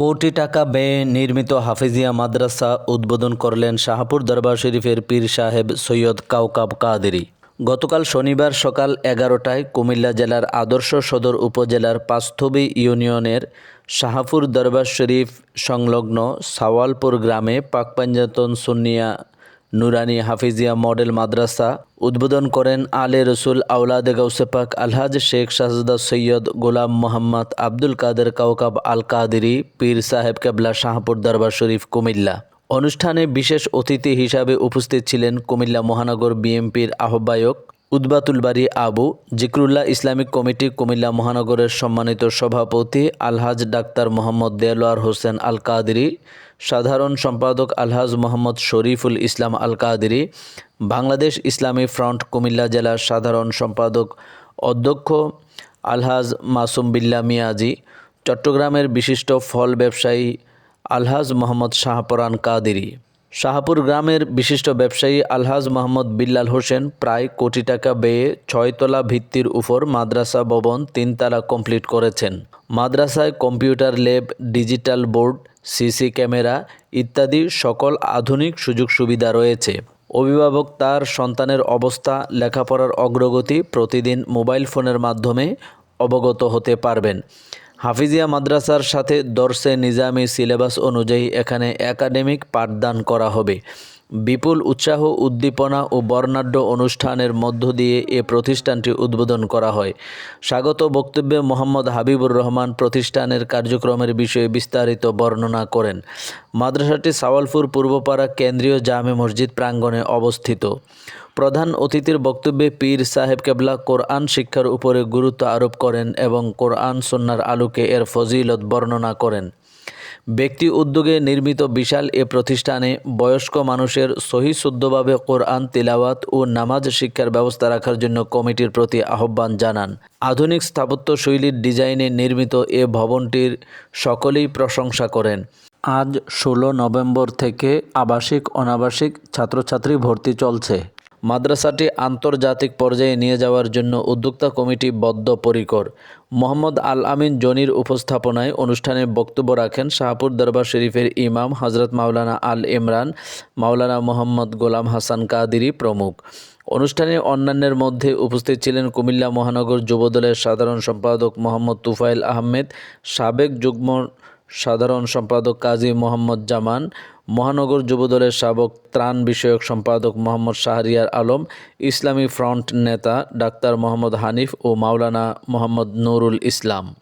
কোটি টাকা ব্যয়ে নির্মিত হাফিজিয়া মাদ্রাসা উদ্বোধন করলেন শাহপুর দরবার শরীফের পীর সাহেব সৈয়দ কাউকাব কাদেরি। গতকাল শনিবার সকাল এগারোটায় কুমিল্লা জেলার আদর্শ সদর উপজেলার পাস্থবী ইউনিয়নের শাহপুর দরবার শরীফ সংলগ্ন সাওয়ালপুর গ্রামে পাকপাঞ্জাতন সুন্নিয়া নুরানি হাফিজিয়া মডেল মাদ্রাসা উদ্বোধন করেন আলে রসুল আউলাদে গৌসেপাক আলহাজ শেখ শাহজাদা সৈয়দ গোলাম মোহাম্মদ আব্দুল কাদের কাউকাব আল কাদেরি পীর সাহেব কেবলা শাহপুর দরবার শরীফ, কুমিল্লা। অনুষ্ঠানে বিশেষ অতিথি হিসাবে উপস্থিত ছিলেন কুমিল্লা মহানগর বিএমপির আহ্বায়ক উদ্বাতুল বাড়ি আবু জিকরুল্লাহ ইসলামিক কমিটি কুমিল্লা মহানগরের সম্মানিত সভাপতি আলহাজ ডাক্তার মোহাম্মদ দেলোয়ার হোসেন আল কাদেরি সাধারণ সম্পাদক আলহাজ মোহাম্মদ শরীফুল ইসলাম আল কাদেরি বাংলাদেশ ইসলামী ফ্রন্ট কুমিল্লা জেলার সাধারণ সম্পাদক অধ্যক্ষ আলহাজ মাসুম বিল্লা মিয়াজি, চট্টগ্রামের বিশিষ্ট ফল ব্যবসায়ী আলহাজ মোহাম্মদ শাহপরান কাদেরি। শাহপুর গ্রামের বিশিষ্ট ব্যবসায়ী আলহাজ মোহাম্মদ বিল্লাল হোসেন প্রায় কোটি টাকা ব্যয়ে ছয়তলা ভিত্তির উপর মাদ্রাসা ভবন তিনতলা কমপ্লিট করেছেন। মাদ্রাসায় computer lab, digital board, CC camera ইত্যাদি সকল আধুনিক সুযোগ সুবিধা রয়েছে। অভিভাবক তার সন্তানের অবস্থা, লেখাপড়ার অগ্রগতি প্রতিদিন মোবাইল ফোনের মাধ্যমে অবগত হতে পারবেন। হাফিজিয়া মাদ্রাসার সাথে দর্শে নিজামী সিলেবাস অনুযায়ী এখানে একাডেমিক পাঠদান করা হবে। বিপুল উৎসাহ, উদ্দীপনা ও বর্ণাঢ্য অনুষ্ঠানের মধ্য দিয়ে এ প্রতিষ্ঠানটি উদ্বোধন করা হয়। স্বাগত বক্তব্যে মোহাম্মদ হাবিবুর রহমান প্রতিষ্ঠানের কার্যক্রমের বিষয়ে বিস্তারিত বর্ণনা করেন। মাদ্রাসাটি সাওয়ালপুর পূর্বপাড়া কেন্দ্রীয় জামে মসজিদ প্রাঙ্গণে অবস্থিত। প্রধান অতিথির বক্তব্যে পীর সাহেব কেবলা কোরআন শিক্ষার উপরে গুরুত্ব আরোপ করেন এবং কোরআন সন্ন্যার আলোকে এর ফজিলত বর্ণনা করেন। ব্যক্তি উদ্যোগে নির্মিত বিশাল এ প্রতিষ্ঠানে বয়স্ক মানুষের সহি শুদ্ধভাবে কোরআন, তিলাওয়াত ও নামাজ শিক্ষার ব্যবস্থা রাখার জন্য কমিটির প্রতি আহ্বান জানান। আধুনিক স্থাপত্য শৈলীর ডিজাইনে নির্মিত এ ভবনটির সকলেই প্রশংসা করেন। আজ ষোলো নভেম্বর থেকে আবাসিক, অনাবাসিক ছাত্রছাত্রী ভর্তি চলছে। মাদ্রাসাটি আন্তর্জাতিক পর্যায়ে নিয়ে যাওয়ার জন্য উদ্যোক্তা কমিটি বদ্ধপরিকর। মোহাম্মদ আল আমিন জনির উপস্থাপনায় অনুষ্ঠানে বক্তব্য রাখেন শাহপুর দরবার শরীফের ইমাম হজরত মাওলানা আল ইমরান, মাওলানা মোহাম্মদ গোলাম হাসান কাদিরি প্রমুখ। অনুষ্ঠানে অন্যান্যের মধ্যে উপস্থিত ছিলেন কুমিল্লা মহানগর যুবদলের সাধারণ সম্পাদক মোহাম্মদ তুফাইল আহমেদ, সাবেক যুগ্ম সাধারণ সম্পাদক কাজী মোহাম্মদ জামান, মহানগর যুবদলের সাবক ত্রাণ বিষয়ক সম্পাদক মোহাম্মদ শাহরিয়ার আলম, ইসলামী ফ্রন্ট নেতা ডাক্তার মোহাম্মদ হানিফ ও মাওলানা মোহাম্মদ নুরুল ইসলাম।